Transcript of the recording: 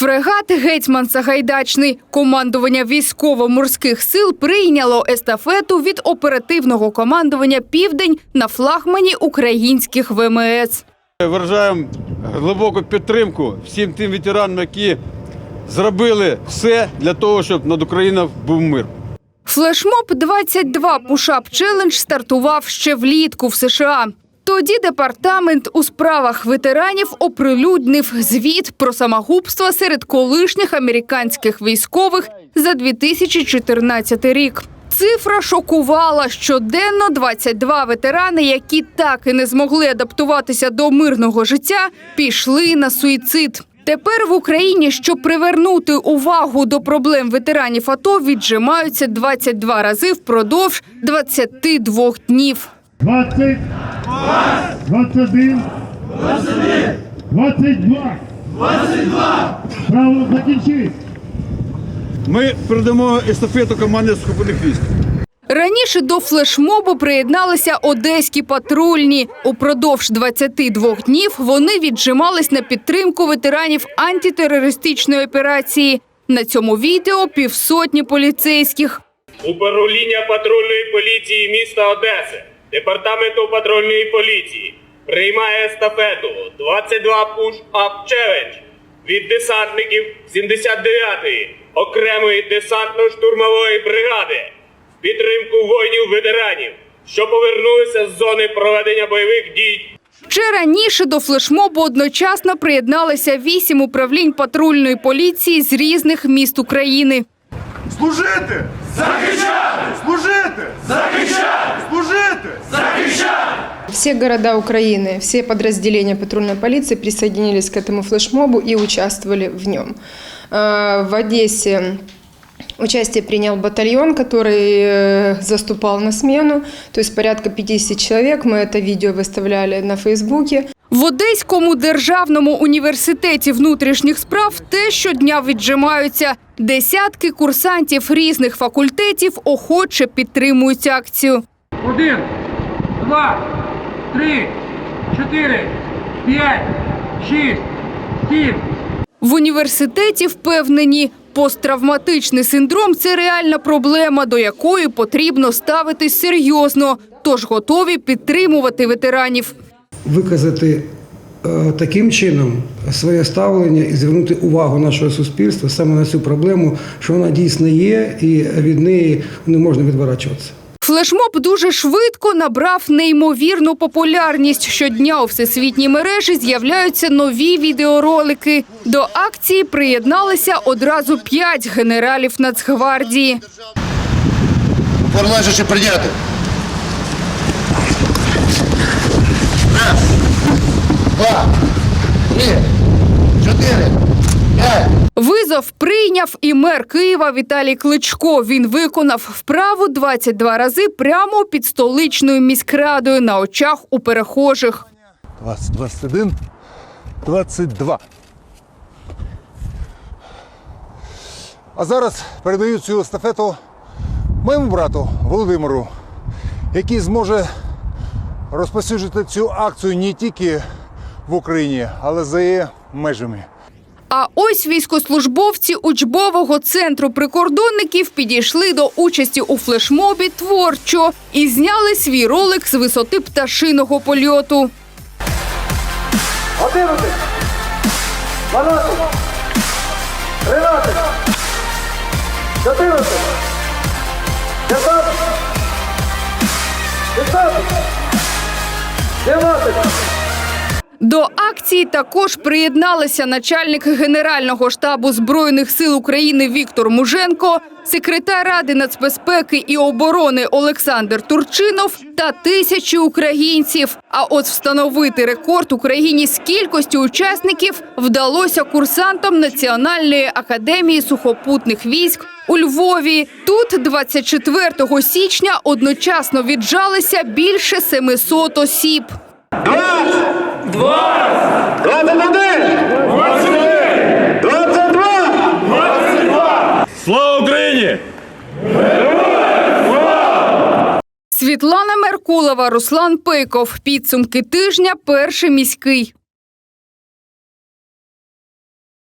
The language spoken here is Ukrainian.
Фрегат Гетьман Сагайдачний. Командування військово-морських сил прийняло естафету від оперативного командування Південь на флагмані українських ВМС. Виражаємо глибоку підтримку всім тим ветеранам, які зробили все для того, щоб над Україною був мир. Флешмоб 22 Пушап Челендж стартував ще влітку в США. Тоді департамент у справах ветеранів оприлюднив звіт про самогубство серед колишніх американських військових за 2014 рік. Цифра шокувала щоденно 22 ветерани, які так і не змогли адаптуватися до мирного життя, пішли на суїцид. Тепер в Україні, щоб привернути увагу до проблем ветеранів АТО, віджимаються 22 рази впродовж 22 днів. 20, 21, 22. 22. Право закінчити. Ми передамо естафету команді сухопутних військ. Раніше до флешмобу приєдналися одеські патрульні. Упродовж 22 днів вони віджимались на підтримку ветеранів антитерористичної операції. На цьому відео півсотні поліцейських. Управління патрульної поліції міста Одеси, департаменту патрульної поліції приймає естафету 22 Push-Up Challenge від десантників 79-ї окремої десантно-штурмової бригади в підтримку воїнів-ветеранів, що повернулися з зони проведення бойових дій Ще раніше до флешмобу одночасно приєдналися вісім управлінь патрульної поліції з різних міст України. Служити! Захищати! Служити! Захищати! Служити! Все города Украины, все подразделения патрульной полиции присоединились к этому флешмобу и участвовали в нем. Э, В Одессе участие принял батальон, который э, заступал на смену, то есть порядка 50 человек. Мы это видео выставляли на Фейсбуке. В Одеському державному університеті внутрішніх справ те щодня віджимаються. Десятки курсантів різних факультетів охоче підтримують акцію. Один, два, три, чотири, п'ять, шість, сім. В університеті впевнені, посттравматичний синдром це реальна проблема, до якої потрібно ставитись серйозно, тож готові підтримувати ветеранів. виказати е, таким чином своє ставлення і звернути увагу нашого суспільства саме на цю проблему, що вона дійсно є, і від неї не можна відворачуватися. Флешмоб дуже швидко набрав неймовірну популярність. Щодня у всесвітній мережі з'являються нові відеоролики. До акції приєдналися одразу п'ять генералів Нацгвардії. Порлежачи прийняти. Раз, два, три, чотири. Визов прийняв і мер Києва Віталій Кличко. Він виконав вправу 22 рази прямо під столичною міськрадою на очах у перехожих. 20, 21, 22. А зараз передаю цю естафету моєму брату Володимиру, який зможе розпосюджити цю акцію не тільки в Україні, але за її межами. А ось військослужбовці учбового центру прикордонників підійшли до участі у флешмобі творчо і зняли свій ролик з висоти пташиного польоту. 11, 12, 13, 14, 15, 16, 17. До акції також приєдналися начальник Генерального штабу Збройних сил України Віктор Муженко, секретар Ради нацбезпеки і оборони Олександр Турчинов та тисячі українців. А от встановити рекорд Україні з кількості учасників вдалося курсантам Національної академії сухопутних військ у Львові. Тут 24 січня одночасно віджалися більше 700 осіб. 21, 22, 22. Слава Україні! Світлана Меркулова, Руслан Пиков. Підсумки тижня. Перший міський.